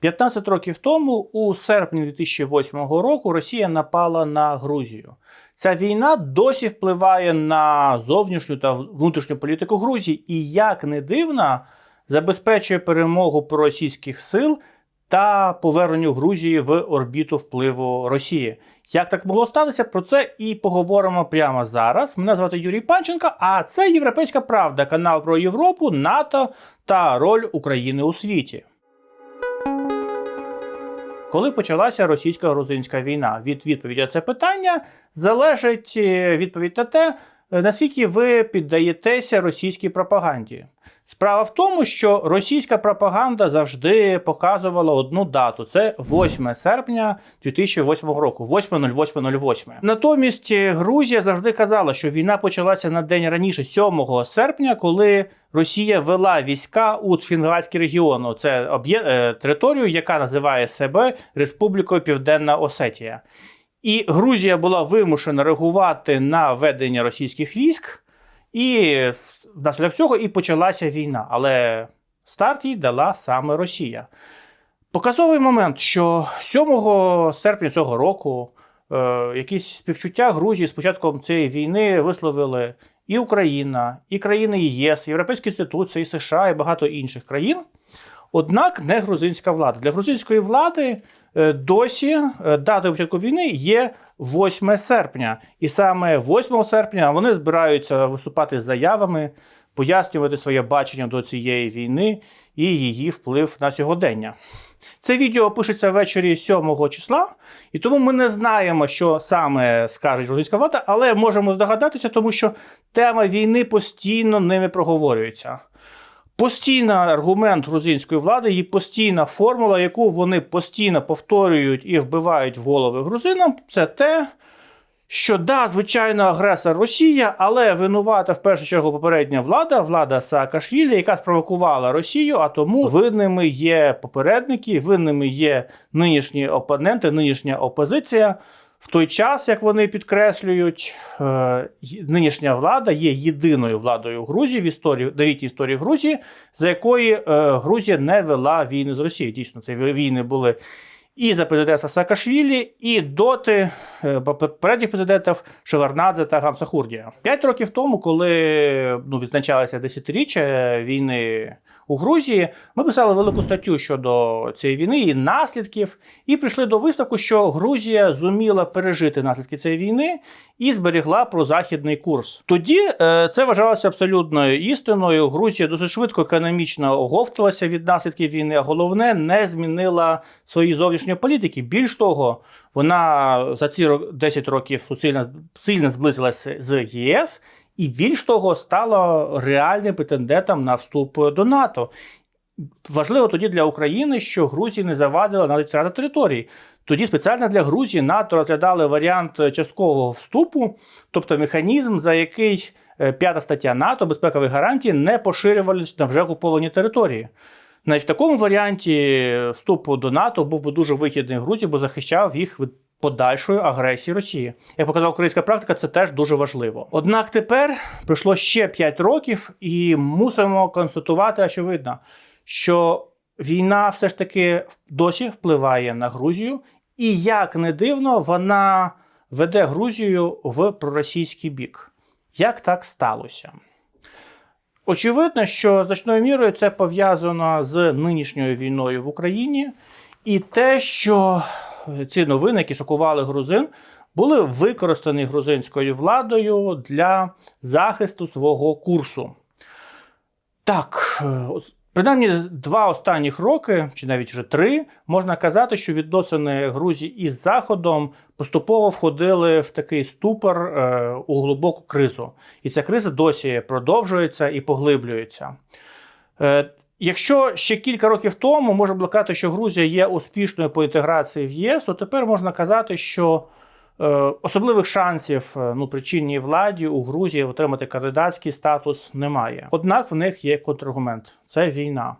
15 років тому, у серпні 2008 року, Росія напала на Грузію. Ця війна досі впливає на зовнішню та внутрішню політику Грузії і, як не дивно, забезпечує перемогу проросійських сил та поверненню Грузії в орбіту впливу Росії. Як так могло статися? Про це і поговоримо прямо зараз. Мене звати Юрій Панченко, а це Європейська Правда, канал про Європу, НАТО та роль України у світі. Коли почалася російсько-грузинська війна? Від відповіді на це питання залежить е, відповідь на те, наскільки ви піддаєтеся російській пропаганді. Справа в тому, що російська пропаганда завжди показувала одну дату: це 8 серпня 2008 року, 8.08.08. Натомість е, Грузія завжди казала, що війна почалася на день раніше, 7 серпня, коли Росія вела війська у Цфінгальський регіон. Це е, територію, яка називає себе Республікою Південна Осетія. І Грузія була вимушена реагувати на ведення російських військ. І внаслідок цього і почалася війна. Але старт їй дала саме Росія. Показовий момент, що 7 серпня цього року е, якісь співчуття Грузії з початком цієї війни висловили і Україна, і країни ЄС, Європейські інституції, і США і багато інших країн. Однак не грузинська влада. Для грузинської влади е, досі е, датою початку війни є 8 серпня. І саме 8 серпня вони збираються виступати з заявами, пояснювати своє бачення до цієї війни і її вплив на сьогодення. Це відео пишеться ввечері 7 числа, і тому ми не знаємо, що саме скаже грузинська влада, але можемо здогадатися, тому що тема війни постійно ними проговорюється. Постійний аргумент грузинської влади і постійна формула, яку вони постійно повторюють і вбивають в голови грузинам, це те, що да, звичайно, агресор Росія, але винувата в першу чергу попередня влада, влада Саакашвілі, яка спровокувала Росію, а тому винними є попередники, винними є нинішні опоненти, нинішня опозиція. В той час, як вони підкреслюють, е, нинішня влада є єдиною владою Грузії в історії новітній історії Грузії, за якої е, Грузія не вела війни з Росією. Дійсно, це війни були і за президента Саакашвілі, і доти е, попередніх президентів Шеварнадзе та Гамсахурдія. П'ять років тому, коли ну, відзначалося десятиріччя війни у Грузії, ми писали велику статтю щодо цієї війни і наслідків, і прийшли до висновку, що Грузія зуміла пережити наслідки цієї війни і зберігла прозахідний курс. Тоді е, це вважалося абсолютною істиною. Грузія досить швидко економічно оговталася від наслідків війни, а головне не змінила свої зовнішні політики. Більш того, вона за ці 10 років сильно, сильно зблизилася з ЄС. І більш того, стала реальним претендентом на вступ до НАТО. Важливо тоді для України, що Грузії не завадила навіть втрата території. Тоді спеціально для Грузії НАТО розглядали варіант часткового вступу, тобто механізм, за який п'ята стаття НАТО безпекові гарантії не поширювалися на вже окуповані території. Навіть в такому варіанті вступу до НАТО був би дуже вигідний Грузії, бо захищав їх від подальшої агресії Росії. Як показала українська практика, це теж дуже важливо. Однак тепер пройшло ще 5 років, і мусимо констатувати, очевидно, що війна все ж таки досі впливає на Грузію, і як не дивно, вона веде Грузію в проросійський бік. Як так сталося? Очевидно, що значною мірою це пов'язано з нинішньою війною в Україні, і те, що ці новини, які шокували грузин, були використані грузинською владою для захисту свого курсу. Так, принаймні два останніх роки, чи навіть вже три, можна казати, що відносини Грузії із Заходом поступово входили в такий ступор е, у глибоку кризу. І ця криза досі продовжується і поглиблюється. Е, Якщо ще кілька років тому можна було казати, що Грузія є успішною по інтеграції в ЄС, то тепер можна казати, що особливих шансів е, ну, при чинній владі у Грузії отримати кандидатський статус немає. Однак в них є контраргумент це війна.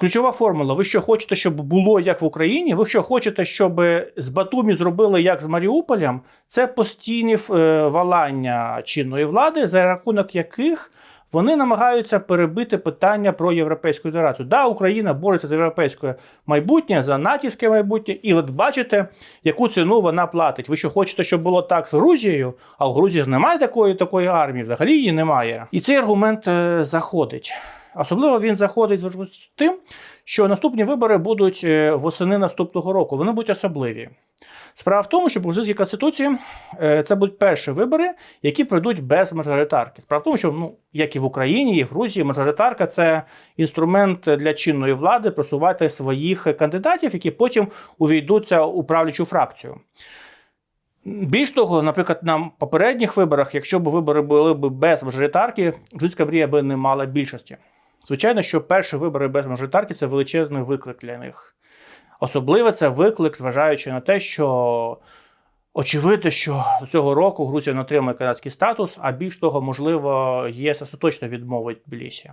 Ключова формула: ви що хочете, щоб було як в Україні? Ви що хочете, щоб з Батумі зробили як з Маріуполем? Це постійні е, валання чинної влади, за рахунок яких вони намагаються перебити питання про європейську інтеграцію. Да, Україна бореться за європейське майбутнє, за натівське майбутнє, і от бачите, яку ціну вона платить. Ви що хочете, щоб було так з Грузією? А в Грузії ж немає такої такої армії, взагалі її немає. І цей аргумент е, заходить. Особливо він заходить з тим, що наступні вибори будуть е, восени наступного року. Вони будуть особливі. Справа в тому, що в грузинській конституції е, це будуть перші вибори, які пройдуть без мажоритарки. Справа в тому, що ну як і в Україні, і в Грузії, мажоритарка це інструмент для чинної влади просувати своїх кандидатів, які потім увійдуться у правлячу фракцію. Більш того, наприклад, на попередніх виборах, якщо б вибори були б без мажоритарки, грузинська мрія би не мала більшості. Звичайно, що перші вибори без мажоритарки це величезний виклик для них. Особливо це виклик, зважаючи на те, що очевидно, що цього року Грузія не отримає канадський статус, а більш того, можливо, ЄС остаточно відмовить Тбілісі.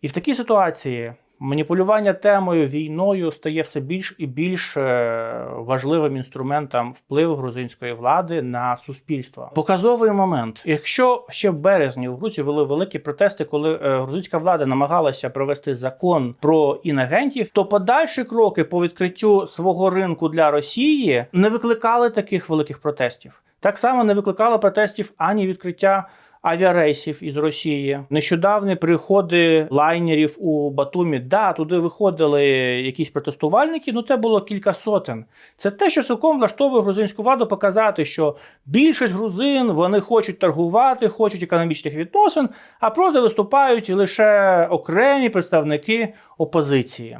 І в такій ситуації маніпулювання темою війною стає все більш і більш е, важливим інструментом впливу грузинської влади на суспільство. Показовий момент. Якщо ще в березні в Грузії вели великі протести, коли е, грузинська влада намагалася провести закон про інагентів, то подальші кроки по відкриттю свого ринку для Росії не викликали таких великих протестів. Так само не викликало протестів ані відкриття авіарейсів із Росії. Нещодавні приходи лайнерів у Батумі. Да, туди виходили якісь протестувальники, ну це було кілька сотень. Це те, що цілком влаштовує грузинську владу показати, що більшість грузин вони хочуть торгувати, хочуть економічних відносин, а проти виступають лише окремі представники опозиції.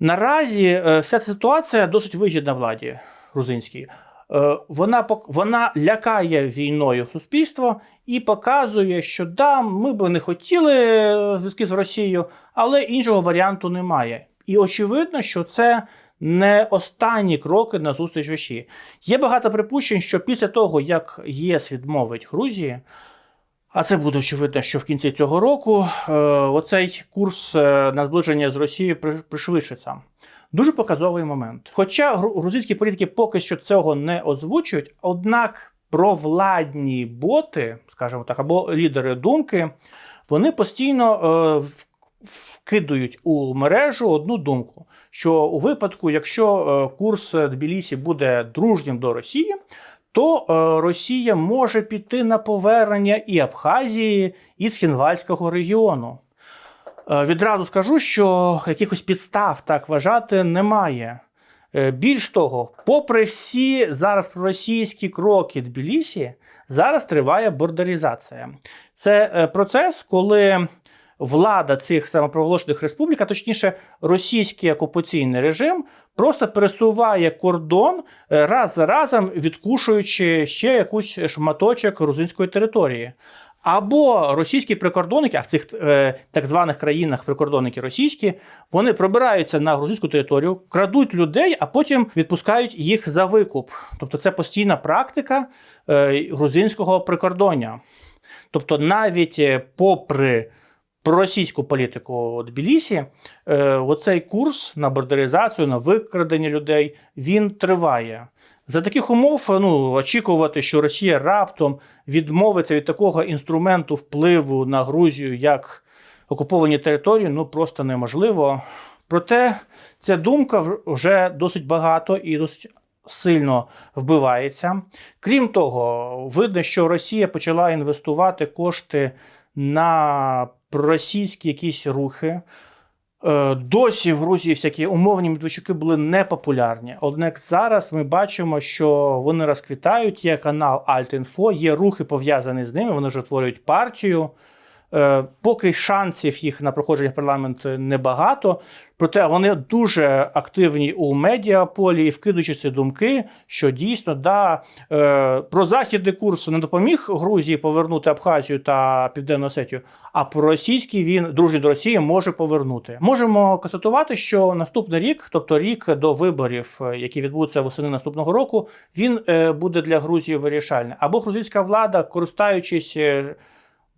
Наразі е, вся ця ситуація досить вигідна владі грузинській. Е, Вона вона лякає війною суспільство і показує, що да, ми би не хотіли е, зв'язки з Росією, але іншого варіанту немає. І очевидно, що це не останні кроки на зустріч Росії. Є багато припущень, що після того, як ЄС відмовить Грузії, а це буде очевидно, що в кінці цього року е, оцей курс на зближення з Росією пришвидшиться. Дуже показовий момент. Хоча грузинські політики поки що цього не озвучують, однак провладні боти, скажімо так, або лідери думки, вони постійно е, вкидують у мережу одну думку: що у випадку, якщо е, курс Тбілісі буде дружнім до Росії, то е, Росія може піти на повернення і Абхазії, і Схінвальського регіону. Е, Відразу скажу, що якихось підстав так вважати немає. Е, Більш того, попри всі зараз проросійські кроки Тбілісі, зараз триває бордеризація. Це е, процес, коли влада цих самопроголошених республік, а точніше, російський окупаційний режим, просто пересуває кордон раз за разом, відкушуючи ще якусь шматочок грузинської території. Або російські прикордонники, а в цих е, так званих країнах прикордонники російські, вони пробираються на грузинську територію, крадуть людей, а потім відпускають їх за викуп. Тобто це постійна практика е, грузинського прикордоння. Тобто, навіть е, попри проросійську політику Тбілісі, е, оцей курс на бордеризацію, на викрадення людей, він триває. За таких умов ну, очікувати, що Росія раптом відмовиться від такого інструменту впливу на Грузію як окуповані території, ну просто неможливо. Проте ця думка вже досить багато і досить сильно вбивається. Крім того, видно, що Росія почала інвестувати кошти на проросійські якісь рухи. Е, Досі в Грузії всякі умовні медведчуки були непопулярні. Однак зараз ми бачимо, що вони розквітають. Є канал Alt.Info, є рухи пов'язані з ними. Вони вже творюють партію. Е, Поки шансів їх на проходження в парламент небагато, проте вони дуже активні у медіаполі і вкидуючи ці думки, що дійсно да, е, про західний курс не допоміг Грузії повернути Абхазію та Південну Осетію, а про російський він дружній до Росії може повернути. Можемо констатувати, що наступний рік, тобто рік до виборів, е, які відбудуться восени наступного року, він е, буде для Грузії вирішальним. Або грузинська влада, користуючись.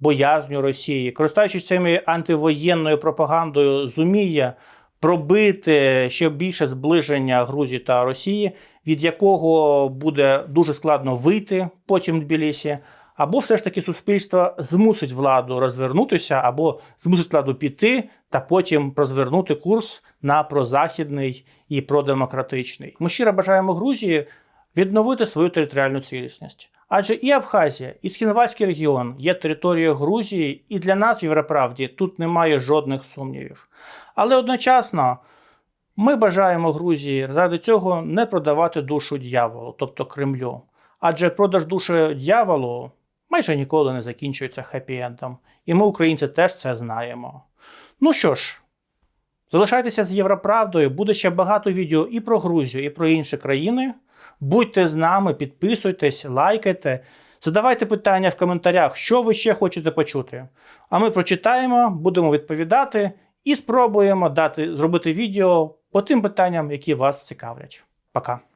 Боязню Росії, користуючись цими антивоєнною пропагандою, зуміє пробити ще більше зближення Грузії та Росії, від якого буде дуже складно вийти потім в Тбілісі. або все ж таки суспільство змусить владу розвернутися, або змусить владу піти, та потім розвернути курс на прозахідний і продемократичний. Ми щиро бажаємо Грузії відновити свою територіальну цілісність. Адже і Абхазія, і Схінвальський регіон є територією Грузії, і для нас в Європравді тут немає жодних сумнівів. Але одночасно ми бажаємо Грузії заради цього не продавати душу дьяволу, тобто Кремлю. Адже продаж душі дьяволу майже ніколи не закінчується хеппі-ендом. І ми, українці, теж це знаємо. Ну що ж, залишайтеся з Європравдою, буде ще багато відео і про Грузію, і про інші країни. Будьте з нами, підписуйтесь, лайкайте, задавайте питання в коментарях, що ви ще хочете почути. А ми прочитаємо, будемо відповідати і спробуємо дати, зробити відео по тим питанням, які вас цікавлять. Пока.